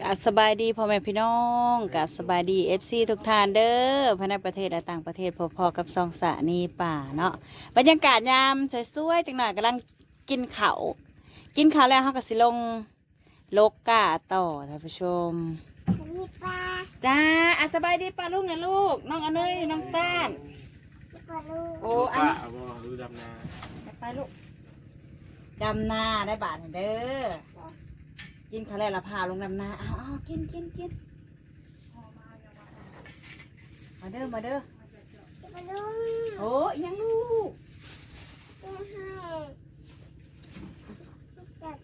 กับสบายดีพ่อแม่พี่น้องกับสบายดีเอฟซีทุกท่านเด้อภายในประเทศและต่างประเทศพอๆกับซองสานีป่าเนาะบรรยากาศยามสวยๆจังหน่อยกำลังกินข้าวกินข้าวแล้วเขาก็สิลงโลกกาต่อท่านผู้ชมมีปลาจ้าอะสบายดีป้าลูกนะลูก น้องอเนยน้องต้านปลาลูกโอ้อันป้านี้เอาบ่ดูดำนาไปลูกดำนาได้บาทเด้อ กินข้าวแล้วละพาลงดำนาเอาเอากินกินกินมาเด้อมาเด้อปลาลูกโอ้ยยังลูกจะให้จับ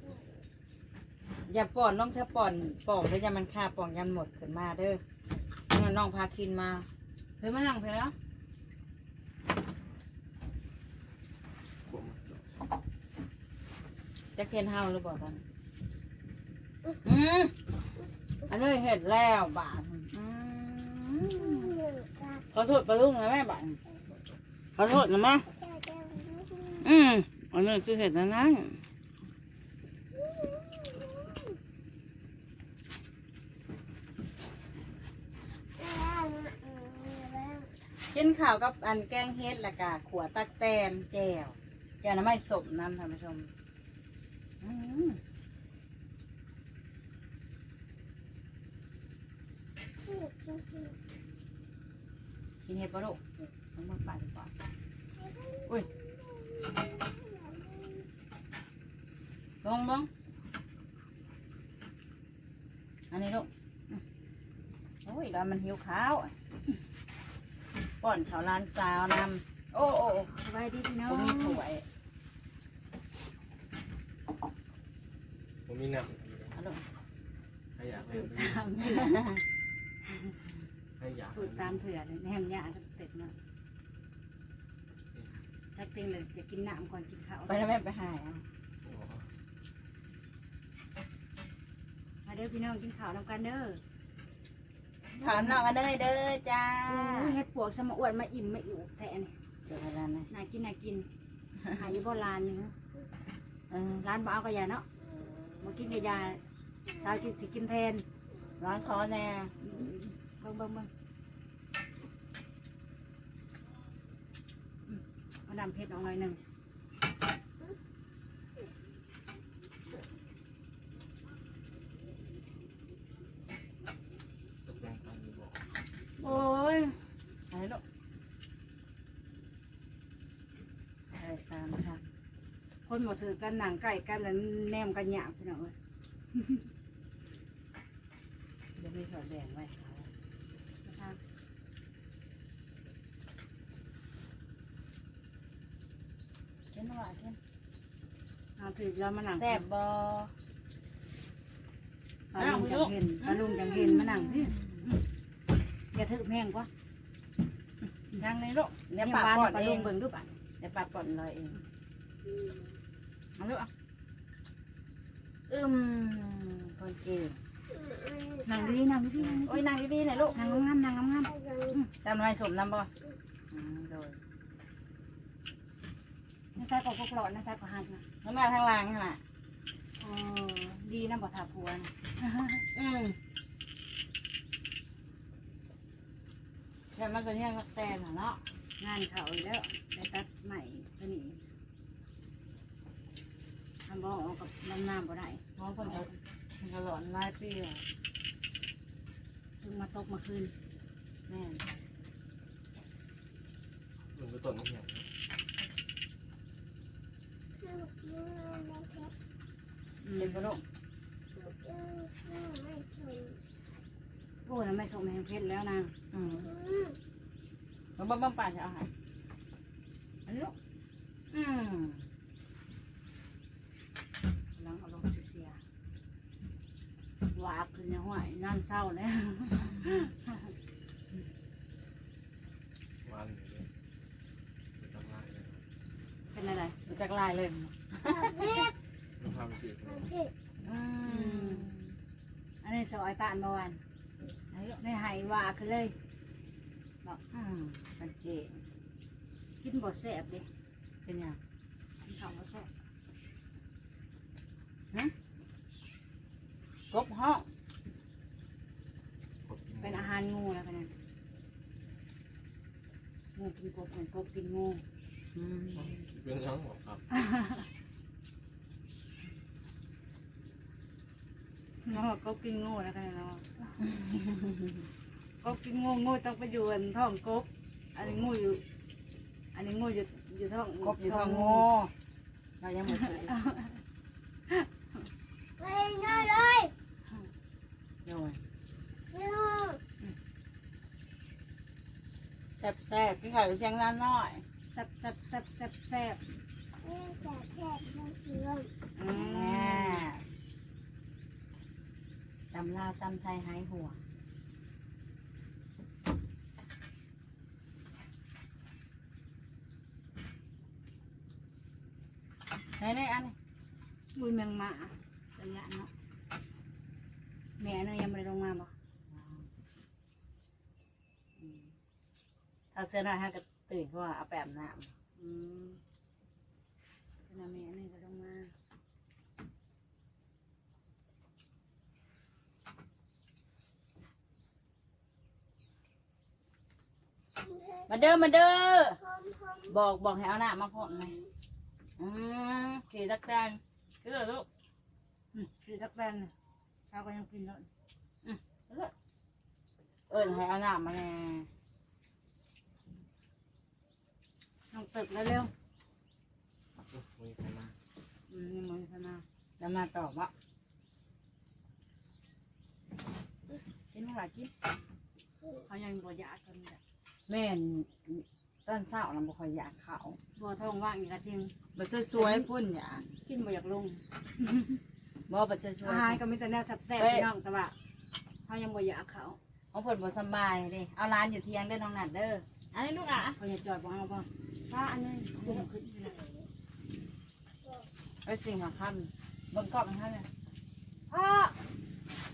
อย่าป่อนน้องเธอป่อนป่องเด้ออย่ามันฆ่าป่องยันหมดขึ้นมาเด้อน้องน้องพาคินมาเธอมานั่งเถอะเนาะผมจะเคียนเฮาหรือเปล่าตอน อืมอันนี้เห็ดแล้วบาทอืมหนึ่งกับขอโทษปลาลุงนะแม่บาทขอโทษนะแม่จะจะอืมอันนี้คือเห็ดนะนั่นกินข้าวกับอันแกงเฮ็ดและกะขัวตักแตนแจ่วแจ่วน้ำไม่สมน้ำท่านผู้ชม อืม กินเห็ดปะลูกต้องมาปั่นก่อนอุ้ยลงบ้งอันนี้ลูกอืมโอ้ยแล้วมันหิวข้าวอะป้อนข้าวร้านสาวนำโอ้โอ้โอ้สบายดีพี่น้อผมงมีถ้วยผมมีหนังเอาลูกให้อยากให้พูดสามเถื่อ ให้อยากพูดสามเถื่อเลยแหมยาทั้งเป็ดเนาะถ้าเป็นเลยจะกินน้ำก่อนกินข้าวไปแล้วแม่ไปหายเอามาเด้อพี่น้องกินข้าวนำกันเด้อถามน้องกันเลยเด้อจ้าโอ้ยเฮ็ดปวกสมอวดมาอิ่มไม่อยู่แทนเดี๋ยวเวลานะน่ากินน่ากินหายอยู่บ่ร้านนี่นะเออร้านบ่เอากระยาเนาะมากินกระยาสาวกินสิกินแทนร้อนคอแน่ เบิ่งเบิ่งเบิ่งเอาดำเพชรออกหน่อยหนึ่งโอ้ยอะไรลูกใส่สามค่ะคนบ่ถือกันหนังไก่กันแล้วแนมกันหยาบพี่น้องเอ้ยเดี๋ยวมีถั่วแดงไว้มาทราบ เช่นว่าเช่นเอาถือแล้วมาหนังแซ่บบอปลาลุงจังเห็นปลาลุงจังเห็นมาหนังพี่อย่าถือแพงกว่าทางนี้ลูกเดี๋ยวเนี่ยปากบ้านก่อนปลาเอลุงงเบิ่งดูป่ะเดี๋ยวปากก่อนเลยเองเอาลูกเอาอืมคนเก่งหนังดีหนังดีโอ้ยนั่งดีๆหน่อยลูกหนังงามๆหนังงามจำไว้สมน้ำบ่อืมโดยๆ นี่ใส่กบกหลอดนะใส่กบหันนะข้างหน้าทางหล่างขนาดอ๋อดีนะบ่ทาผัวนะอืมแต่มันจะเนี่ยรักแตนอะเนาะงานเขาอีกแล้วได้ตัดใหม่ตัวนี้ทำบ่ออกกับน้ำน้ำบ่ได้น้องคนเขาคนเขาหลอนหลายปีแล้วเพิ่งมาตกมาคืนแม่น มันก็ต้นมะเขือ อืเด็มกกระโดดโอ้ยไม่ส่งแมงเพชรแล้วนางอืมแล้วบ้าบ้าป่าจะเอาใหายอันนี้ลูกอืมหลังเอาลงเสียๆวาบขึ้นยังไหวนั่นเศร้าแล้ววานอยู่เลยมันทำง่ายเลยเป็นอะไรรู้จักลายเลยมัน อันนี้สอยตาลเมื่อวานไม่หายว่าคือเลยบอกอืมสังเกตกินบ่แซ่บดิเป็นยังกินข้าวบ่แซ่บฮะกบหอกเป็นอาหารงูแล้วกันนะงูกินกบเหมือนกบกินงูเป็นยังบอกครับ เนาะกบกินงูแล้วกันเนาะกบกินงูงูต้องไปอยู่บนท้องกบอันนี้งูอยู่ อันนี้งูอยู่อยู่ท้องกบอยู่ทางโง่เรายังไม่เคยไปง่ายเลยโดยนี่แซ่บแซ่บพี่ไข่เชียงรานน้อยแซ่บแซ่บแซ่บแซ่บแซ่บ นี่จะแค่ไม่เชื่อ อื แม่ ม ตำลาวตำไทยหายหัวไหนไหนอันนี้มุยแมงมาระยะเนาะแม่เนาะยังไม่ได้ลงมาบ่ถ้าเสื้อหน้าฮะก็ตื่นเพราะว่าเอาแปมน้อืมนะแม่นี่ก็ลงมาำ มาเด้อมาเด้อพร้อมพร้อมบอกบอกให้เอาหน้ามาพ่นเลยอืมขี่ตักแตนคือเหรอลูกอืมคือสักแบนน่ะเช้าก็ยังกินแล้วเอิญให้เอาหน้ามาแน่น้องตึกแล้วเร็วมีใครมาอืมนี่มือพนาแล้วมาตอบว่ากินเมื่อไหร่กินเขายังบ่อยากกันแบบ แม่นตอนเช้าเราบ่ค่อยอยากเขาวบ่ท้องว่างอีกแล้วจริงบัดสวยๆพุ่นอยากกินบ่อยากลงบ่บัดสวยอาหารก็มีแต่แนวแซ่บๆพี่น้องแต่ว่าเขายังบ่อยากเขาๆของเพิ่นบ่สำบายเด้เอาร้านอยู่เที่ยงเด้อน้องนัดเด้ออันนี้ลูกอะเขาจะจอดบ่เอาบ่ป้าอันนี้คุ้มขึ้นเลยไอ้สิ่งหาคันเบิ่งกรอบมันให้เลยพ่อ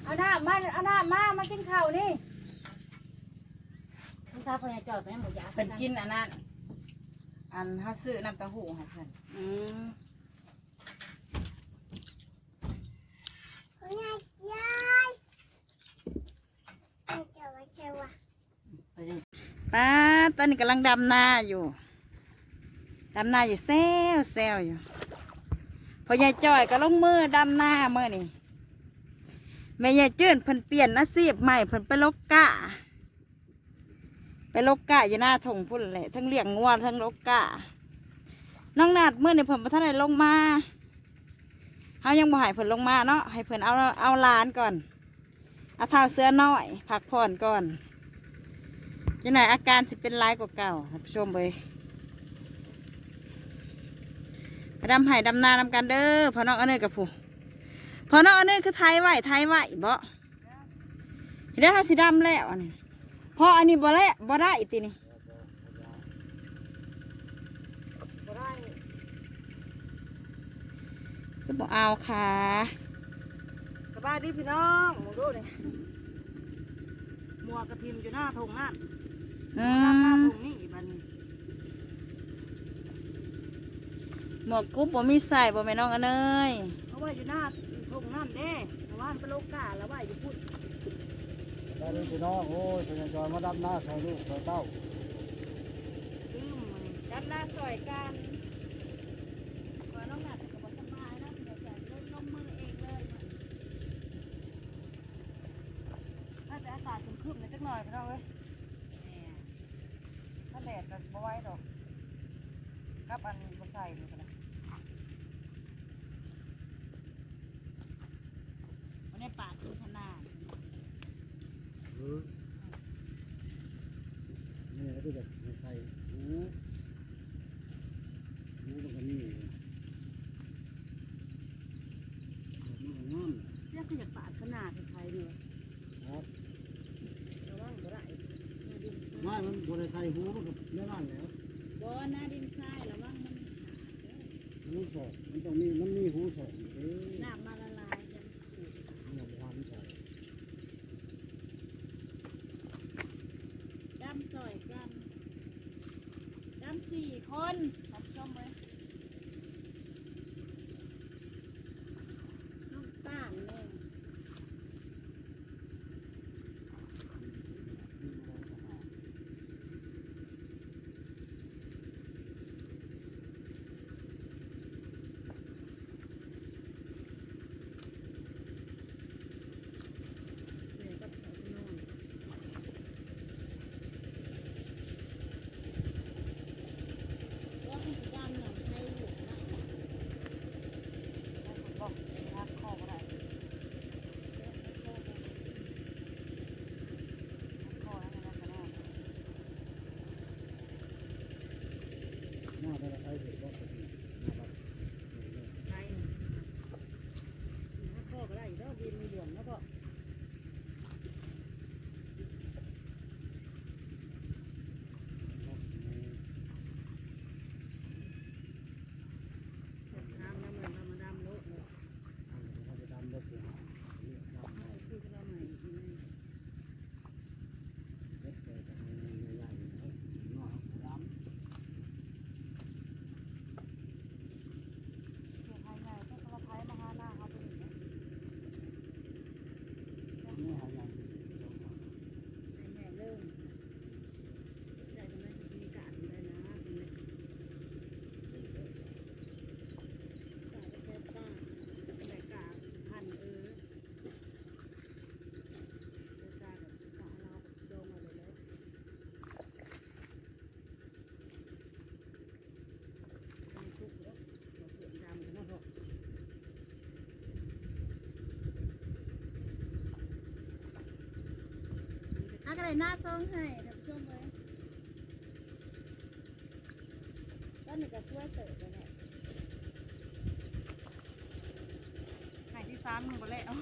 เอาหน้ามาเอาหน้ามามากินข้าวนี่ คุณตาพอจะจอดไปยังบ่อยาเพิ่นกินอันนั้นอันเฮาซื้อน้ำเต้าหู้ให้เพิ่นอืมยายยายเจอไม่เจอว่ะป้าตอนนี้กำลังดำนาอยู่ดำนาอยู่แซวแซวอยู่พอยายจ้อยก็ลงมือดำนาเมื่อนี่แม่ยายจื้นเพิ่นเปลี่ยนอาชีพใหม่เพิ่นไปลกกะ ลกกะอยู่หน้าถงพุ่นแหละทั้งเลี้ยงงัวทั้งลกกะน้องนาดเมื่อในเพิ่นบ่ทันได้ลงมาเฮายังบ่ให้เพิ่นลงมาเนาะให้เพิ่นเอาเอาลานก่อนเอาเท้าเสื้อน้อยพักผ่อนก่อนยังไงอาการสิเป็นร้ายกว่าเก่าท่านผู้ชมเลยไปดำไห่ดำนานำกันเด้อพอน้องเอาเนยกับผู้พอน้องเอาเนยคือไทยไหวไทยไหวบ่เห็นได้เขาสีดำแล้วอันนี้ พออันนี้บ่แล้วบ่ได้อีกทีนี่คือบ่เอาค่ะสบายดีพี่น้องมึงดูเลยมัวกระทิมอยู่หน้าทงนั่นอืหน้ามทงนี่บัดนี้หมวกกุ๊บบ่มีใส่บ่แม่น้องเอาเนยเพราะว่าอยู่หน้าทงนั่นเด้เพราะว่ามันเป็นโลกาแล้วว่า อยู่พูดตอนนี้พี่น้องโอ้ยเป็นจอยมาดำหน้าซอยลูกซอยเต้าลืมมันดำนาสอยกันพอน้องหนัดก็บ่สบายนะเดี๋ยวจะเล่นลงมือเองเลยน่าจะอากาศคึมๆเลยจักหน่อยพี่น้องเอ้ยถ้าแดดก็บ่ไหวดอกกับอันบ่ใส่นี่ก็ได้วันนี้ปาดถึงขนาด เออนี่ก็จะใส่หูตรงนี้มันก็งาม เรียกคืออยากปาดขนาดไทยเนี่ย ครับ ระวังบ่ได้ ไม่มันบริใส่หูมันก็ไม่นั่นแล้ว บ่หน้าดินทรายระวังมัน หูสองมันต้องมีมันมีหูสองเด้อ น้ำมาละลายกัน มันความใส่ ดำซอยกันดำ สี่คนรับชมเลยน้องต้านเนี่ย ได้หน้าซองให้ท่านผู้ชมเลยตอนนี้ก็ช่วยเติบแล้วเนี่ยหายที่สามหนึ่งไปแล้ว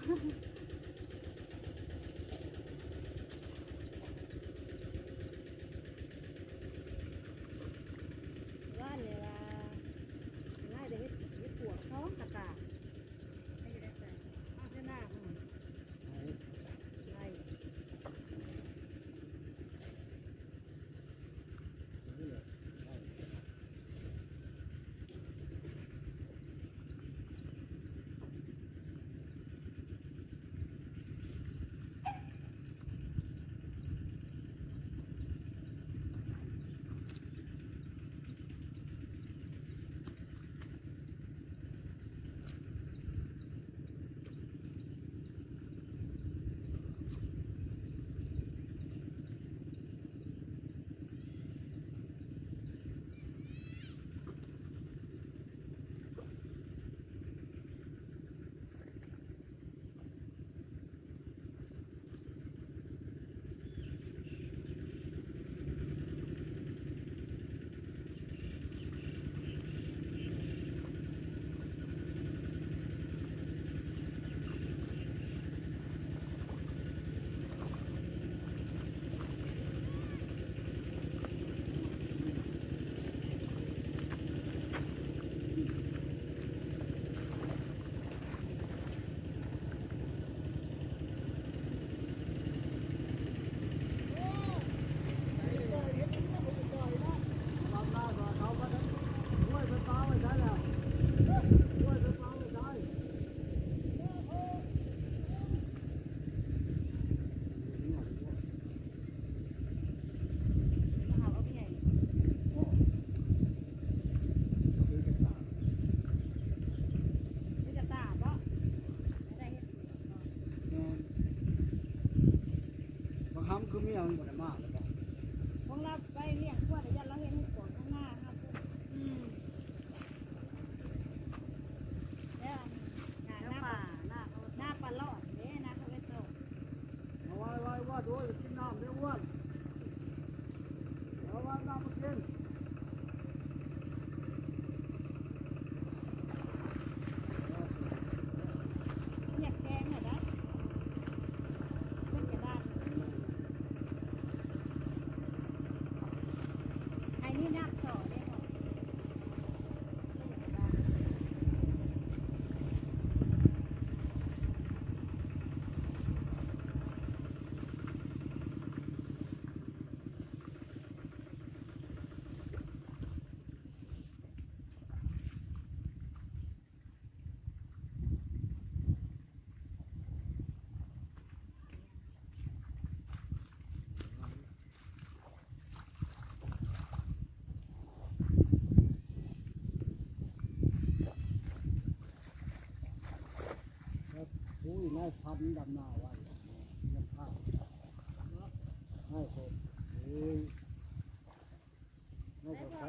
มียมันบ่ได้มากแล้วก็ ของเราไปเลี้ยงทั่วแต่ยันเราเห็นให้ปวดข้างหน้าครับอืมแล้วหน้าหน้าป่าหน้าเขาหน้าปลาลอดเด้หน้าเขาไปโต เอาไว้ไว้ว่าโดยกินน้ำได้อ้วนเอาไว้น้ำมากิน อยากแกงเหรอนะเป็นกระดานไอ้นี่นับต่อได้เหรอเป็นกระดาน อุ้ยนายพันดำหน้าไว้ยังข้าวให้คนเอ้ยนายคนไป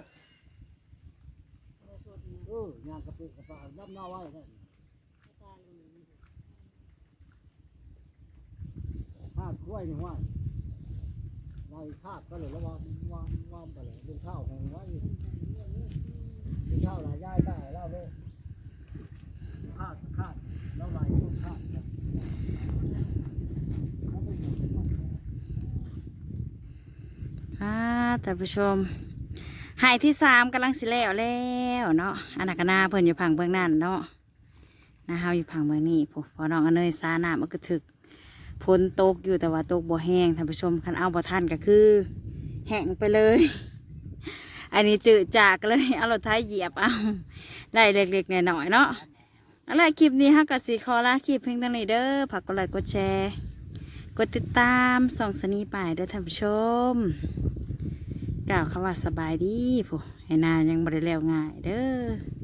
โอ้สุดเนี่ยเออย่างกระปุกกระปาดำหน้าไว้ได้ตาลุงข้าวกล้วยนี่ว่าไว้คาดก็เลยแล้ววางวางวางไปเลยดูข้าวของไว้ดูข้าวหลายย่ายได้แล้วเลยคาดคาดแล้วไหลลูกคาดครับแล้วไปอยู่ที่ไหน่าท่านผู้ชมหายที่สามกำลังสิแล้วแล้วเนาะอันนักนาเพิ่นอยู่ผังเบื้องนั่นเนาะนาเฮาอยู่ผังเบื้องนี้พอพอน้องอเนยซาน้ำมันก็ถึกฝนตกอยู่แต่ว่าตกบ่แห้งท่านผู้ชมคันเอาบ่ทันก็คือ แห้งไปเลย อันนี้จืดจากเลยเอารถไถเหยียบเอาได้เล็กๆน้อยๆเนาะอะไรคลิปนี้ฮะกับสีคอลาคลิปเพียงเท่านี้เด้อฝากกดไลค์กดแชร์กดติดตามส่องสนีป่ายเด้อท่านผู้ชม กล่าวคำว่าสบายดีผู้ให้นายังบริแล้วง่ายเด้อ